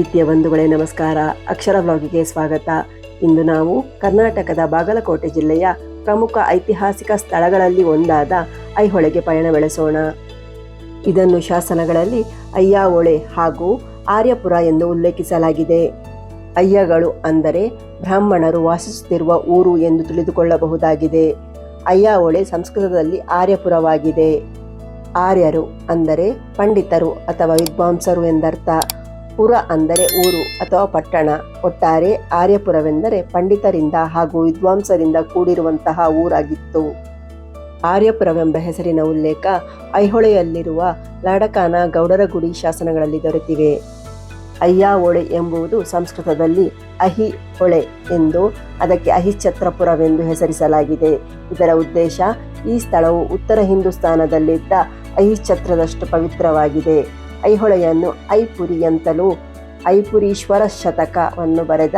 ಪ್ರೀತಿಯ ಬಂಧುಗಳೇ, ನಮಸ್ಕಾರ. ಅಕ್ಷರ ಬ್ಲಾಗಿಗೆ ಸ್ವಾಗತ. ಇಂದು ನಾವು ಕರ್ನಾಟಕದ ಬಾಗಲಕೋಟೆ ಜಿಲ್ಲೆಯ ಪ್ರಮುಖ ಐತಿಹಾಸಿಕ ಸ್ಥಳಗಳಲ್ಲಿ ಒಂದಾದ ಐಹೊಳೆಗೆ ಪಯಣ ಬೆಳೆಸೋಣ. ಇದನ್ನು ಶಾಸನಗಳಲ್ಲಿ ಅಯ್ಯಾವೊಳೆ ಹಾಗೂ ಆರ್ಯಪುರ ಎಂದು ಉಲ್ಲೇಖಿಸಲಾಗಿದೆ. ಅಯ್ಯಗಳು ಅಂದರೆ ಬ್ರಾಹ್ಮಣರು ವಾಸಿಸುತ್ತಿರುವ ಊರು ಎಂದು ತಿಳಿದುಕೊಳ್ಳಬಹುದಾಗಿದೆ. ಅಯ್ಯಾವೊಳೆ ಸಂಸ್ಕೃತದಲ್ಲಿ ಆರ್ಯಪುರವಾಗಿದೆ. ಆರ್ಯರು ಅಂದರೆ ಪಂಡಿತರು ಅಥವಾ ವಿದ್ವಾಂಸರು ಎಂದರ್ಥ. ಪುರ ಅಂದರೆ ಊರು ಅಥವಾ ಪಟ್ಟಣ, ಒಟ್ಟಾರೆ ಆರ್ಯಪುರವೆಂದರೆ ಪಂಡಿತರಿಂದ ಹಾಗೂ ವಿದ್ವಾಂಸರಿಂದ ಕೂಡಿರುವಂತಹ ಊರಾಗಿತ್ತು. ಆರ್ಯಪುರವೆಂಬ ಹೆಸರಿನ ಉಲ್ಲೇಖ ಐಹೊಳೆಯಲ್ಲಿರುವ ಲಾಡಕಾನ ಗೌಡರ ಗುಡಿ ಶಾಸನಗಳಲ್ಲಿ ದೊರೆತಿವೆ. ಅಯ್ಯಾವೊಳೆ ಎಂಬುದು ಸಂಸ್ಕೃತದಲ್ಲಿ ಅಹಿ ಹೊಳೆ ಎಂದು ಅದಕ್ಕೆ ಅಹಿಚ್ಛತ್ರಪುರವೆಂದು ಹೆಸರಿಸಲಾಗಿದೆ. ಇದರ ಉದ್ದೇಶ ಈ ಸ್ಥಳವು ಉತ್ತರ ಹಿಂದೂಸ್ತಾನದಲ್ಲಿದ್ದ ಅಹಿಚ್ಛತ್ರದಷ್ಟು ಪವಿತ್ರವಾಗಿದೆ. ಐಹೊಳೆಯನ್ನು ಐಪುರಿ ಅಂತಲೂ ಐಪುರೀಶ್ವರ ಶತಕವನ್ನು ಬರೆದ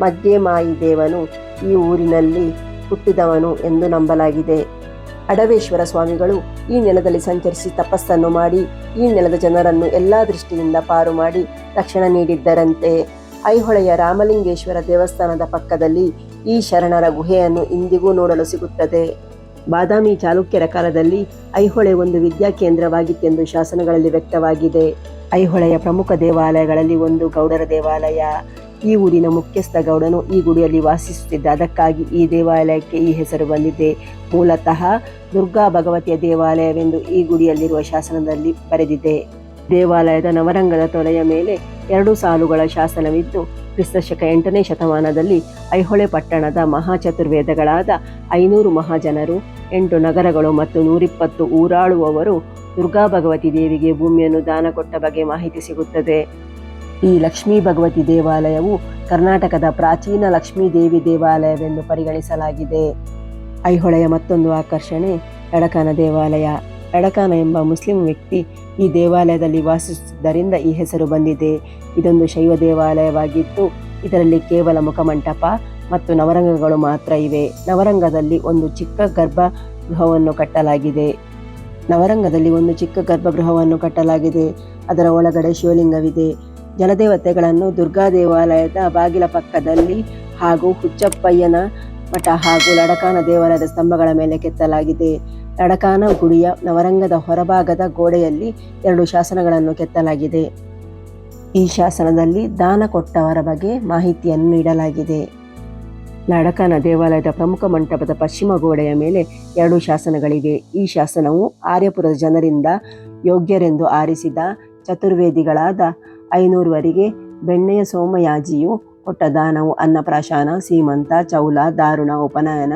ಮಗ್ಗೇಮಾಯಿ ದೇವನು ಈ ಊರಿನಲ್ಲಿ ಹುಟ್ಟಿದವನು ಎಂದು ನಂಬಲಾಗಿದೆ. ಅಡವೇಶ್ವರ ಸ್ವಾಮಿಗಳು ಈ ನೆಲದಲ್ಲಿ ಸಂಚರಿಸಿ ತಪಸ್ಸನ್ನು ಮಾಡಿ, ಈ ನೆಲದ ಜನರನ್ನು ಎಲ್ಲ ದೃಷ್ಟಿಯಿಂದ ಪಾರು ಮಾಡಿ ರಕ್ಷಣೆ ನೀಡಿದ್ದರಂತೆ. ಐಹೊಳೆಯ ರಾಮಲಿಂಗೇಶ್ವರ ದೇವಸ್ಥಾನದ ಪಕ್ಕದಲ್ಲಿ ಈ ಶರಣರ ಗುಹೆಯನ್ನು ಇಂದಿಗೂ ನೋಡಲು ಸಿಗುತ್ತದೆ. ಬಾದಾಮಿ ಚಾಲುಕ್ಯರ ಕಾಲದಲ್ಲಿ ಐಹೊಳೆ ಒಂದು ವಿದ್ಯಾ ಕೇಂದ್ರವಾಗಿತ್ತೆಂದು ಶಾಸನಗಳಲ್ಲಿ ವ್ಯಕ್ತವಾಗಿದೆ. ಐಹೊಳೆಯ ಪ್ರಮುಖ ದೇವಾಲಯಗಳಲ್ಲಿ ಒಂದು ಗೌಡರ ದೇವಾಲಯ. ಈ ಊರಿನ ಮುಖ್ಯಸ್ಥ ಗೌಡನು ಈ ಗುಡಿಯಲ್ಲಿ ವಾಸಿಸುತ್ತಿದ್ದ, ಅದಕ್ಕಾಗಿ ಈ ದೇವಾಲಯಕ್ಕೆ ಈ ಹೆಸರು ಬಂದಿದೆ. ಮೂಲತಃ ದುರ್ಗಾ ಭಗವತಿಯ ದೇವಾಲಯವೆಂದು ಈ ಗುಡಿಯಲ್ಲಿರುವ ಶಾಸನದಲ್ಲಿ ಬರೆದಿದೆ. ದೇವಾಲಯದ ನವರಂಗದ ತೊಲೆಯ ಮೇಲೆ ಎರಡು ಸಾಲುಗಳ ಶಾಸನವಿದ್ದು, ಕ್ರಿಸ್ತಶಕ ಎಂಟನೇ ಶತಮಾನದಲ್ಲಿ ಐಹೊಳೆ ಪಟ್ಟಣದ ಮಹಾಚತುರ್ವೇದಗಳಾದ ಐನೂರು ಮಹಾಜನರು, ಎಂಟು ನಗರಗಳು ಮತ್ತು ನೂರಿಪ್ಪತ್ತು ಊರಾಳುವವರು ದುರ್ಗಾ ಭಗವತಿ ದೇವಿಗೆ ಭೂಮಿಯನ್ನು ದಾನ ಕೊಟ್ಟ ಬಗ್ಗೆ ಮಾಹಿತಿ ಸಿಗುತ್ತದೆ. ಈ ಲಕ್ಷ್ಮೀ ಭಗವತಿ ದೇವಾಲಯವು ಕರ್ನಾಟಕದ ಪ್ರಾಚೀನ ಲಕ್ಷ್ಮೀ ದೇವಿ ದೇವಾಲಯವೆಂದು ಪರಿಗಣಿಸಲಾಗಿದೆ. ಐಹೊಳೆಯ ಮತ್ತೊಂದು ಆಕರ್ಷಣೆ ಎಡಕನ ದೇವಾಲಯ. ಎಡಕಾನ ಎಂಬ ಮುಸ್ಲಿಂ ವ್ಯಕ್ತಿ ಈ ದೇವಾಲಯದಲ್ಲಿ ವಾಸಿಸುತ್ತಿದ್ದರಿಂದ ಈ ಹೆಸರು ಬಂದಿದೆ. ಇದೊಂದು ಶೈವ ದೇವಾಲಯವಾಗಿದ್ದು, ಇದರಲ್ಲಿ ಕೇವಲ ಮುಖಮಂಟಪ ಮತ್ತು ನವರಂಗಗಳು ಮಾತ್ರ ಇವೆ. ನವರಂಗದಲ್ಲಿ ಒಂದು ಚಿಕ್ಕ ಗರ್ಭಗೃಹವನ್ನು ಕಟ್ಟಲಾಗಿದೆ. ನವರಂಗದಲ್ಲಿ ಒಂದು ಚಿಕ್ಕ ಗರ್ಭಗೃಹವನ್ನು ಕಟ್ಟಲಾಗಿದೆ. ಅದರ ಒಳಗಡೆ ಶಿವಲಿಂಗವಿದೆ. ಜಲದೇವತೆಗಳನ್ನು ದುರ್ಗಾ ದೇವಾಲಯದ ಬಾಗಿಲ ಪಕ್ಕದಲ್ಲಿ ಹಾಗೂ ಹುಚ್ಚಪ್ಪಯ್ಯನ ಮಠ ಹಾಗೂ ಲಡಕಾನ ದೇವಾಲಯದ ಸ್ತಂಭಗಳ ಮೇಲೆ ಕೆತ್ತಲಾಗಿದೆ. ಲಡಕಾನ ಗುಡಿಯ ನವರಂಗದ ಹೊರಭಾಗದ ಗೋಡೆಯಲ್ಲಿ ಎರಡು ಶಾಸನಗಳನ್ನು ಕೆತ್ತಲಾಗಿದೆ. ಈ ಶಾಸನದಲ್ಲಿ ದಾನ ಕೊಟ್ಟವರ ಬಗ್ಗೆ ಮಾಹಿತಿಯನ್ನು ನೀಡಲಾಗಿದೆ. ನಡಕಾನ ದೇವಾಲಯದ ಪ್ರಮುಖ ಮಂಟಪದ ಪಶ್ಚಿಮ ಗೋಡೆಯ ಮೇಲೆ ಎರಡು ಶಾಸನಗಳಿವೆ. ಈ ಶಾಸನವು ಆರ್ಯಪುರದ ಜನರಿಂದ ಯೋಗ್ಯರೆಂದು ಆರಿಸಿದ ಚತುರ್ವೇದಿಗಳಾದ ಐನೂರುವರಿಗೆ ಬೆಣ್ಣೆಯ ಸೋಮಯಾಜಿಯು ಕೊಟ್ಟ ದಾನವು ಅನ್ನಪ್ರಾಶಾನ, ಸೀಮಂತ, ಚೌಲ, ದಾರುಣ, ಉಪನಯನ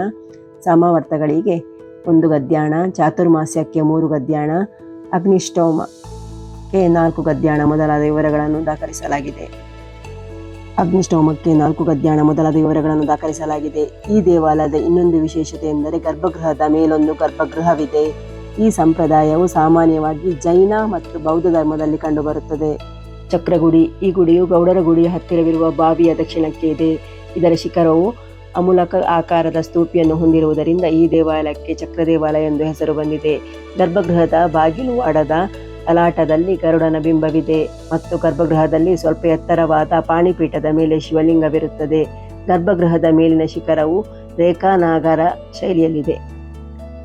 ಸಮಾವರ್ತಗಳಿಗೆ ಒಂದು ಗದ್ಯಾಣ, ಚಾತುರ್ಮಾಸ್ಯಕ್ಕೆ ಮೂರು ಗದ್ಯಾಣ ಅಗ್ನಿಷ್ಟೋಮಕ್ಕೆ ನಾಲ್ಕು ಗದ್ಯಾಣ ಮೊದಲಾದ ವಿವರಗಳನ್ನು ದಾಖಲಿಸಲಾಗಿದೆ. ಅಗ್ನಿಷ್ಟೋಮಕ್ಕೆ ನಾಲ್ಕು ಗದ್ಯಾಣ ಮೊದಲಾದ ವಿವರಗಳನ್ನು ದಾಖಲಿಸಲಾಗಿದೆ. ಈ ದೇವಾಲಯದ ಇನ್ನೊಂದು ವಿಶೇಷತೆ ಎಂದರೆ ಗರ್ಭಗೃಹದ ಮೇಲೊಂದು ಗರ್ಭಗೃಹವಿದೆ. ಈ ಸಂಪ್ರದಾಯವು ಸಾಮಾನ್ಯವಾಗಿ ಜೈನ ಮತ್ತು ಬೌದ್ಧ ಧರ್ಮದಲ್ಲಿ ಕಂಡುಬರುತ್ತದೆ. ಚಕ್ರಗುಡಿ, ಈ ಗುಡಿಯು ಗೌಡರ ಗುಡಿಯ ಹತ್ತಿರವಿರುವ ಬಾವಿಯ ದಕ್ಷಿಣಕ್ಕೆ ಇದೆ. ಇದರ ಶಿಖರವು ಅಮೂಲಕ ಆಕಾರದ ಸ್ತೂಪಿಯನ್ನು ಹೊಂದಿರುವುದರಿಂದ ಈ ದೇವಾಲಯಕ್ಕೆ ಚಕ್ರ ದೇವಾಲಯ ಎಂದು ಹೆಸರು ಬಂದಿದೆ. ಗರ್ಭಗೃಹದ ಬಾಗಿಲು ಅಡದ ಅಲಾಟದಲ್ಲಿ ಗರುಡನ ಬಿಂಬವಿದೆ ಮತ್ತು ಗರ್ಭಗೃಹದಲ್ಲಿ ಸ್ವಲ್ಪ ಎತ್ತರವಾದ ಪಾಣಿಪೀಠದ ಮೇಲೆ ಶಿವಲಿಂಗವಿರುತ್ತದೆ. ಗರ್ಭಗೃಹದ ಮೇಲಿನ ಶಿಖರವು ರೇಖಾನಾಗರ ಶೈಲಿಯಲ್ಲಿದೆ.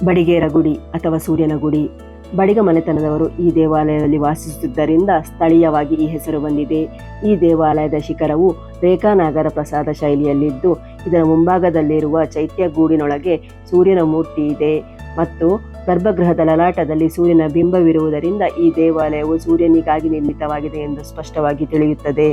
ಬಡಿಗೇರ ಗುಡಿ ಅಥವಾ ಸೂರ್ಯನ ಗುಡಿ. ಬಡಿಗ ಮನೆತನದವರು ಈ ದೇವಾಲಯದಲ್ಲಿ ವಾಸಿಸುತ್ತಿದ್ದರಿಂದ ಸ್ಥಳೀಯವಾಗಿ ಈ ಹೆಸರು ಬಂದಿದೆ. ಈ ದೇವಾಲಯದ ಶಿಖರವು ರೇಖಾನಾಗರ ಪ್ರಸಾದ ಶೈಲಿಯಲ್ಲಿದ್ದು, ಇದರ ಮುಂಭಾಗದಲ್ಲಿರುವ ಚೈತ್ಯಗೂಡಿನೊಳಗೆ ಸೂರ್ಯನ ಮೂರ್ತಿ ಇದೆ ಮತ್ತು ಗರ್ಭಗೃಹದ ಲಲಾಟದಲ್ಲಿ ಸೂರ್ಯನ ಬಿಂಬವಿರುವುದರಿಂದ ಈ ದೇವಾಲಯವು ಸೂರ್ಯನಿಗಾಗಿ ನಿರ್ಮಿತವಾಗಿದೆ ಎಂದು ಸ್ಪಷ್ಟವಾಗಿ ತಿಳಿಯುತ್ತದೆ.